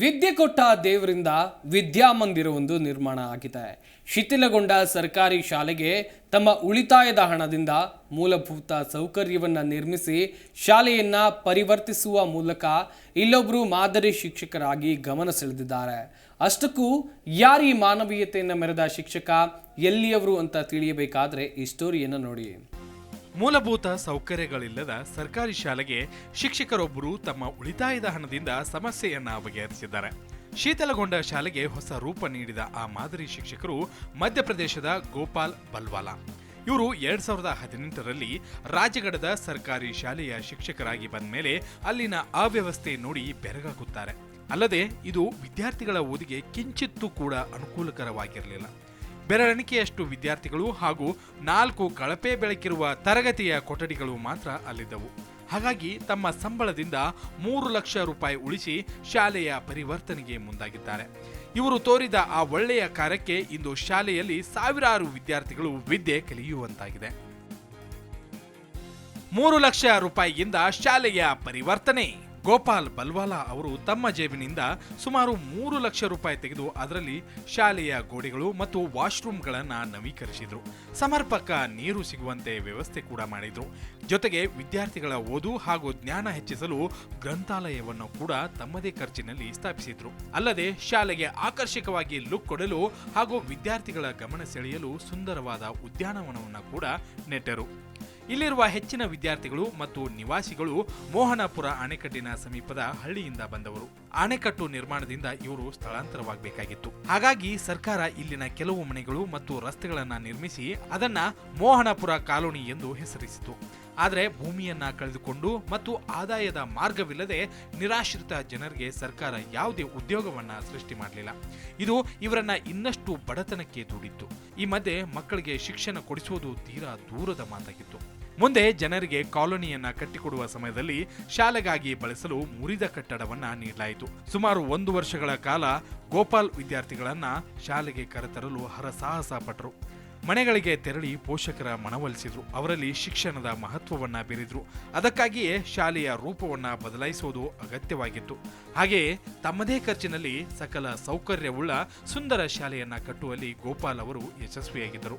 ವಿದ್ಯೆ ಕೊಟ್ಟ ದೇವರಿಂದ ವಿದ್ಯಾಮಂದಿರವೊಂದು ನಿರ್ಮಾಣ ಆಗಿದೆ. ಶಿಥಿಲಗೊಂಡ ಸರ್ಕಾರಿ ಶಾಲೆಗೆ ತಮ್ಮ ಉಳಿತಾಯದ ಹಣದಿಂದ ಮೂಲಭೂತ ಸೌಕರ್ಯವನ್ನು ನಿರ್ಮಿಸಿ ಶಾಲೆಯನ್ನು ಪರಿವರ್ತಿಸುವ ಮೂಲಕ ಇಲ್ಲೊಬ್ಬರು ಮಾದರಿ ಶಿಕ್ಷಕರಾಗಿ ಗಮನ ಸೆಳೆದಿದ್ದಾರೆ. ಅಷ್ಟಕ್ಕೂ ಯಾರೀ ಮಾನವೀಯತೆಯನ್ನು ಮೆರೆದ ಶಿಕ್ಷಕ ಎಲ್ಲಿಯವರು ಅಂತ ತಿಳಿಯಬೇಕಾದರೆ ಈ ಸ್ಟೋರಿಯನ್ನು ನೋಡಿ. ಮೂಲಭೂತ ಸೌಕರ್ಯಗಳಿಲ್ಲದ ಸರ್ಕಾರಿ ಶಾಲೆಗೆ ಶಿಕ್ಷಕರೊಬ್ಬರು ತಮ್ಮ ಉಳಿತಾಯದ ಹಣದಿಂದ ಸಮಸ್ಯೆಯನ್ನ ಬಗೆಹರಿಸಿದ್ದಾರೆ. ಶೀತಲಗೊಂಡ ಶಾಲೆಗೆ ಹೊಸ ರೂಪ ನೀಡಿದ ಆ ಮಾದರಿ ಶಿಕ್ಷಕರು ಮಧ್ಯಪ್ರದೇಶದ ಗೋಪಾಲ್ ಬಲ್ವಾಲಾ. ಇವರು ಎರಡ್ ಸಾವಿರದ ಹದಿನೆಂಟರಲ್ಲಿ ರಾಜಗಢದ ಸರ್ಕಾರಿ ಶಾಲೆಯ ಶಿಕ್ಷಕರಾಗಿ ಬಂದ ಮೇಲೆ ಅಲ್ಲಿನ ಅವ್ಯವಸ್ಥೆ ನೋಡಿ ಬೆರಗಾಗುತ್ತಾರೆ. ಅಲ್ಲದೆ ಇದು ವಿದ್ಯಾರ್ಥಿಗಳ ಓದಿಗೆ ಕಿಂಚಿತ್ತೂ ಕೂಡ ಅನುಕೂಲಕರವಾಗಿರಲಿಲ್ಲ. ಬೆರಳೆಣಿಕೆಯಷ್ಟು ವಿದ್ಯಾರ್ಥಿಗಳು ಹಾಗೂ ನಾಲ್ಕು ಕಳಪೆ ಬೆಳಕಿರುವ ತರಗತಿಯ ಕೊಠಡಿಗಳು ಮಾತ್ರ ಅಲ್ಲಿದ್ದವು. ಹಾಗಾಗಿ ತಮ್ಮ ಸಂಬಳದಿಂದ ಮೂರು ಲಕ್ಷ ರೂಪಾಯಿ ಉಳಿಸಿ ಶಾಲೆಯ ಪರಿವರ್ತನೆಗೆ ಮುಂದಾಗಿದ್ದಾರೆ. ಇವರು ತೋರಿದ ಆ ಒಳ್ಳೆಯ ಕಾರ್ಯಕ್ಕೆ ಇಂದು ಶಾಲೆಯಲ್ಲಿ ಸಾವಿರಾರು ವಿದ್ಯಾರ್ಥಿಗಳು ವಿದ್ಯೆ ಕಲಿಯುವಂತಾಗಿದೆ. ಮೂರು ಲಕ್ಷ ರೂಪಾಯಿಯಿಂದ ಶಾಲೆಯ ಪರಿವರ್ತನೆ. ಗೋಪಾಲ್ ಬಲ್ವಾಲಾ ಅವರು ತಮ್ಮ ಜೇಬಿನಿಂದ ಸುಮಾರು ಮೂರು ಲಕ್ಷ ರೂಪಾಯಿ ತೆಗೆದು ಅದರಲ್ಲಿ ಶಾಲೆಯ ಗೋಡೆಗಳು ಮತ್ತು ವಾಶ್ರೂಮ್ಗಳನ್ನು ನವೀಕರಿಸಿದರು. ಸಮರ್ಪಕ ನೀರು ಸಿಗುವಂತೆ ವ್ಯವಸ್ಥೆ ಕೂಡ ಮಾಡಿದರು. ಜೊತೆಗೆ ವಿದ್ಯಾರ್ಥಿಗಳ ಓದು ಹಾಗೂ ಜ್ಞಾನ ಹೆಚ್ಚಿಸಲು ಗ್ರಂಥಾಲಯವನ್ನು ಕೂಡ ತಮ್ಮದೇ ಖರ್ಚಿನಲ್ಲಿ ಸ್ಥಾಪಿಸಿದರು. ಅಲ್ಲದೆ ಶಾಲೆಗೆ ಆಕರ್ಷಕವಾಗಿ ಲುಕ್ ಕೊಡಲು ಹಾಗೂ ವಿದ್ಯಾರ್ಥಿಗಳ ಗಮನ ಸೆಳೆಯಲು ಸುಂದರವಾದ ಉದ್ಯಾನವನವನ್ನು ಕೂಡ ನೆಟ್ಟರು. ಇಲ್ಲಿರುವ ಹೆಚ್ಚಿನ ವಿದ್ಯಾರ್ಥಿಗಳು ಮತ್ತು ನಿವಾಸಿಗಳು ಮೋಹನಪುರ ಅಣೆಕಟ್ಟಿನ ಸಮೀಪದ ಹಳ್ಳಿಯಿಂದ ಬಂದವರು. ಅಣೆಕಟ್ಟು ನಿರ್ಮಾಣದಿಂದ ಇವರು ಸ್ಥಳಾಂತರವಾಗಬೇಕಾಗಿತ್ತು. ಹಾಗಾಗಿ ಸರ್ಕಾರ ಇಲ್ಲಿನ ಕೆಲವು ಮನೆಗಳು ಮತ್ತು ರಸ್ತೆಗಳನ್ನು ನಿರ್ಮಿಸಿ ಅದನ್ನ ಮೋಹನಪುರ ಕಾಲೋನಿ ಎಂದು ಹೆಸರಿಸಿತು. ಆದರೆ ಭೂಮಿಯನ್ನ ಕಳೆದುಕೊಂಡು ಮತ್ತು ಆದಾಯದ ಮಾರ್ಗವಿಲ್ಲದೆ ನಿರಾಶ್ರಿತ ಜನರಿಗೆ ಸರ್ಕಾರ ಯಾವುದೇ ಉದ್ಯೋಗವನ್ನ ಸೃಷ್ಟಿ ಮಾಡಲಿಲ್ಲ. ಇದು ಇವರನ್ನ ಇನ್ನಷ್ಟು ಬಡತನಕ್ಕೆ ದೂಡಿತ್ತು. ಈ ಮಧ್ಯೆ ಮಕ್ಕಳಿಗೆ ಶಿಕ್ಷಣ ಕೊಡಿಸುವುದು ತೀರಾ ದೂರದ ಮಾತಾಗಿತ್ತು. ಮುಂದೆ ಜನರಿಗೆ ಕಾಲೋನಿಯನ್ನ ಕಟ್ಟಿಕೊಡುವ ಸಮಯದಲ್ಲಿ ಶಾಲೆಗಾಗಿ ಬಳಸಲು ಮುರಿದ ಕಟ್ಟಡವನ್ನ ನೀಡಲಾಯಿತು. ಸುಮಾರು ಒಂದು ವರ್ಷಗಳ ಕಾಲ ಗೋಪಾಲ್ ವಿದ್ಯಾರ್ಥಿಗಳನ್ನ ಶಾಲೆಗೆ ಕರೆತರಲು ಹರಸಾಹಸ ಪಟ್ಟರು ಮನೆಗಳಿಗೆ ತೆರಳಿ ಪೋಷಕರ ಮನವೊಲಿಸಿದ್ರು. ಅವರಲ್ಲಿ ಶಿಕ್ಷಣದ ಮಹತ್ವವನ್ನು ಬೀರಿದ್ರು. ಅದಕ್ಕಾಗಿಯೇ ಶಾಲೆಯ ರೂಪವನ್ನ ಬದಲಾಯಿಸುವುದು ಅಗತ್ಯವಾಗಿತ್ತು. ಹಾಗೆಯೇ ತಮ್ಮದೇ ಖರ್ಚಿನಲ್ಲಿ ಸಕಲ ಸೌಕರ್ಯವುಳ್ಳ ಸುಂದರ ಶಾಲೆಯನ್ನ ಕಟ್ಟುವಲ್ಲಿ ಗೋಪಾಲ್ ಅವರು ಯಶಸ್ವಿಯಾಗಿದ್ದರು.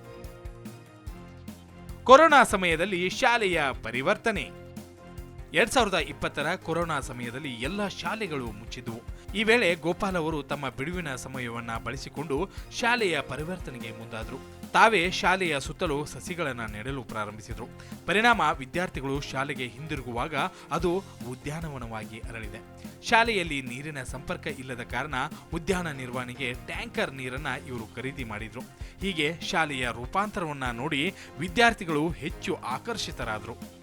ಕೊರೋನಾ ಸಮಯದಲ್ಲಿ ಶಾಲೆಯ ಪರಿವರ್ತನೆ. ಎರಡ್ ಸಾವಿರದ ಇಪ್ಪತ್ತರ ಕೊರೋನಾ ಸಮಯದಲ್ಲಿ ಎಲ್ಲ ಶಾಲೆಗಳು ಮುಚ್ಚಿದ್ದವು ಈ ವೇಳೆ ಗೋಪಾಲ್ ಅವರು ತಮ್ಮ ಬಿಡುವಿನ ಸಮಯವನ್ನ ಬಳಸಿಕೊಂಡು ಶಾಲೆಯ ಪರಿವರ್ತನೆಗೆ ಮುಂದಾದರು. ತಾವೇ ಶಾಲೆಯ ಸುತ್ತಲೂ ಸಸಿಗಳನ್ನು ನೆಡಲು ಪ್ರಾರಂಭಿಸಿದರು. ಪರಿಣಾಮ ವಿದ್ಯಾರ್ಥಿಗಳು ಶಾಲೆಗೆ ಹಿಂದಿರುಗುವಾಗ ಅದು ಉದ್ಯಾನವನವಾಗಿ ಅರಳಿದೆ. ಶಾಲೆಯಲ್ಲಿ ನೀರಿನ ಸಂಪರ್ಕ ಇಲ್ಲದ ಕಾರಣ ಉದ್ಯಾನ ನಿರ್ವಹಣೆಗೆ ಟ್ಯಾಂಕರ್ ನೀರನ್ನು ಇವರು ಖರೀದಿ ಮಾಡಿದರು. ಹೀಗೆ ಶಾಲೆಯ ರೂಪಾಂತರವನ್ನು ನೋಡಿ ವಿದ್ಯಾರ್ಥಿಗಳು ಹೆಚ್ಚು ಆಕರ್ಷಿತರಾದರು.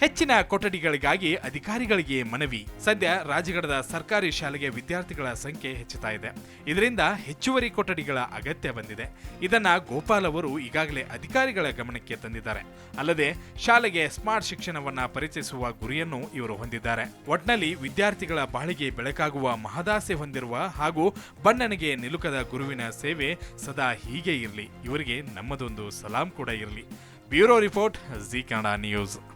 ಹೆಚ್ಚಿನ ಕೊಠಡಿಗಳಿಗಾಗಿ ಅಧಿಕಾರಿಗಳಿಗೆ ಮನವಿ. ಸದ್ಯ ರಾಜಗಢದ ಸರ್ಕಾರಿ ಶಾಲೆಗೆ ವಿದ್ಯಾರ್ಥಿಗಳ ಸಂಖ್ಯೆ ಹೆಚ್ಚುತ್ತಾ ಇದೆ. ಇದರಿಂದ ಹೆಚ್ಚುವರಿ ಕೊಠಡಿಗಳ ಅಗತ್ಯ ಬಂದಿದೆ. ಇದನ್ನ ಗೋಪಾಲ್ ಅವರು ಈಗಾಗಲೇ ಅಧಿಕಾರಿಗಳ ಗಮನಕ್ಕೆ ತಂದಿದ್ದಾರೆ. ಅಲ್ಲದೆ ಶಾಲೆಗೆ ಸ್ಮಾರ್ಟ್ ಶಿಕ್ಷಣವನ್ನ ಪರಿಚಯಿಸುವ ಗುರಿಯನ್ನು ಇವರು ಹೊಂದಿದ್ದಾರೆ. ಒಟ್ನಲ್ಲಿ ವಿದ್ಯಾರ್ಥಿಗಳ ಬಾಳಿಗೆ ಬೆಳಕಾಗುವ ಮಹದಾಸೆ ಹೊಂದಿರುವ ಹಾಗೂ ಬಣ್ಣನಿಗೆ ನಿಲುಕದ ಗುರುವಿನ ಸೇವೆ ಸದಾ ಹೀಗೆ ಇರಲಿ. ಇವರಿಗೆ ನಮ್ಮದೊಂದು ಸಲಾಂ ಕೂಡ ಇರಲಿ. Bureau report Zee Kannada news.